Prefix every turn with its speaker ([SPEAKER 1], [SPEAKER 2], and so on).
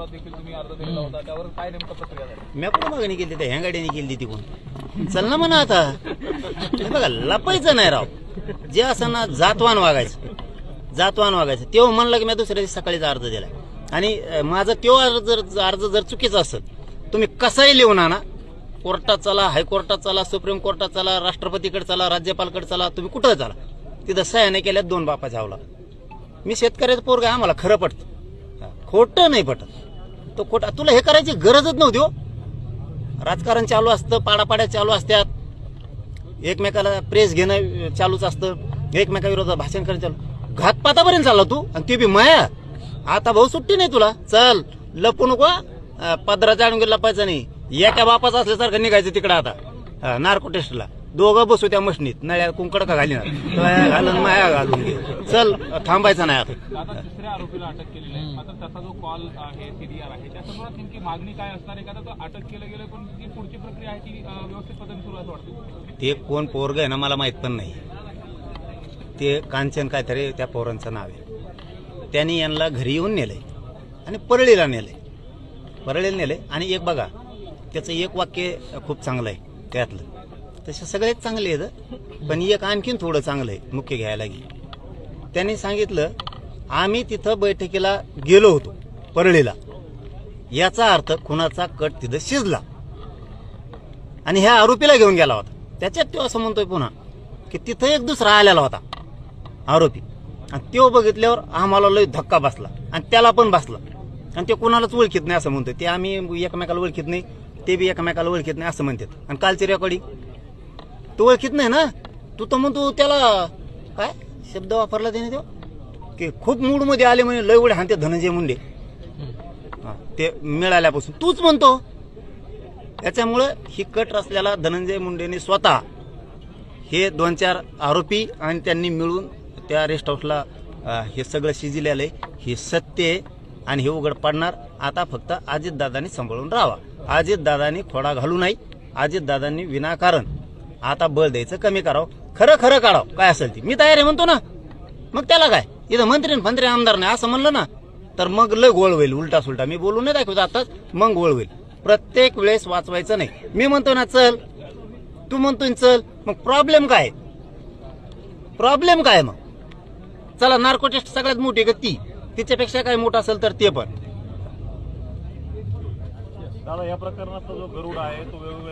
[SPEAKER 1] संदर्भात देखील तुम्ही अर्ज दिलेला होता त्यावर काय नेमकं प्रक्रिया झाली?
[SPEAKER 2] मी कुठं मागणी केली त्या ह्या केली तिकून चल ना म्हणा आता. हे बघा लपायचं नाही राव. जे असं ना जातवान वागायचं. जातवान वागायचं. तेव्हा म्हणलं की मी दुसऱ्या दिवशी सकाळीचा अर्ज दिला आणि अं, माझा तो अर्ज जर अर्ज जर चुकीचा असेल तुम्ही कसाही लिहून आणा. कोर्टात चला हायकोर्टात चला सुप्रीम कोर्टात चला राष्ट्रपतीकडे चला राज्यपालकडे चला तुम्ही कुठं चला. तिथं सह्याने केल्यात दोन बापाच्या आवला मी शेतकऱ्याचं पोरग आम्हाला खरं पटतं. खोटं नाही पटत. तो खोटा तुला हे करायची गरजच नव्हती हो. राजकारण चालू असतं पाडापाड्या चालू असतात. एकमेकाला प्रेस घेणं चालूच असतं. एकमेकाविरोधात भाषण करणं चालू घातपातापर्यंत चालला तू. आणि ते बी माया. आता भाऊ सुट्टी नाही तुला. चल लपू नको अं, पदराच्या आणून लपायचं नाही. एका बापाचा असल्यासारखं निघायचं तिकडं आता. नार्को टेस्टला दोघं बसू त्या मशनीत नळ्या कुंकड का घालीना घालून माया घालून घे. चल थांबायचं नाही आता.
[SPEAKER 1] तिसऱ्या आरोपीला अटक केलेली आहे. आता त्याचा जो कॉल आहे सीडीआर आहे नेमकी मागणी काय असणार आहे? का तो अटक केलं गेलं पण जी पुढची प्रक्रिया आहे ती व्यवस्थित पद्धतीने सुरू आहे असं वाटतं
[SPEAKER 2] ते कोण पोरग आहे ना मला माहीत पण नाही. ते कांचन काहीतरी त्या पोरांचं नाव आहे. त्यांनी यांना घरी येऊन नेलंय आणि परळीला नेलंय. परळीला नेलंय आणि एक बघा त्याचं एक वाक्य खूप चांगलं आहे त्यातलं. तसे सगळेच चांगले आहेत पण एक आणखीन थोडं चांगलं आहे मुख्य घ्यायला गेलं. त्यांनी सांगितलं आम्ही तिथं बैठकीला गेलो होतो परळीला. याचा अर्थ खुनाचा कट तिथं शिजला. आणि ह्या आरोपीला घेऊन गेला होता. त्याच्यात तो असं म्हणतोय पुन्हा की तिथं एक दुसरा आलेला होता आरोपी. आणि तो बघितल्यावर आम्हाला लय धक्का बसला आणि त्याला पण बसला. आणि ते कोणालाच ओळखीत नाही असं म्हणतोय. ते आम्ही एकमेकाला ओळखीत नाही ते बी एकमेकाला ओळखीत नाही असं म्हणतात. आणि कालची रेकॉर्डिंग तो ओळखीत नाही ना? तू तर म्हणतो त्याला काय? शब्द वापरला त्याने तो? की खूप मूडमध्ये आले म्हणे लय उडे हाणते धनंजय मुंडे. हा, ते मिळाल्यापासून. तूच म्हणतो. त्याच्यामुळं ही कट असलेला धनंजय मुंडेने स्वतः हे दोन चार आरोपी आणि त्यांनी मिळून त्या रेस्ट हाऊसला अ, हे सगळं शिजलेलं आहे. हे सत्य आहे आणि हे उघड पाडणार. आता फक्त अजितदादांनी सांभाळून राहावा. अजितदादांनी खोडा घालू नाही. अजितदादांनी विनाकारण आता बळ द्यायचं कमी करावं. खरं खरं काढावं. काय असेल ती. मी तयार आहे म्हणतो ना. मग त्याला काय? इथं मंत्री मंत्री आमदार नाही असं म्हणलं ना. तर मग लय गोळ होईल उलटा सुलटा मी बोलू नाही दाखवतो आताच. मग गोळ होईल. प्रत्येक वेळेस वाचवायचं नाही. मी म्हणतो ना चल. तू म्हणतोय चल. मग प्रॉब्लेम काय? प्रॉब्लेम काय मग? चला नार्को टेस्ट सगळ्यात मोठी आहे का ती? तिच्यापेक्षा काय मोठं असेल तर ते पण.
[SPEAKER 3] दादा या प्रकरणाचा जो गरुड आहे तो वेगवेगळ्या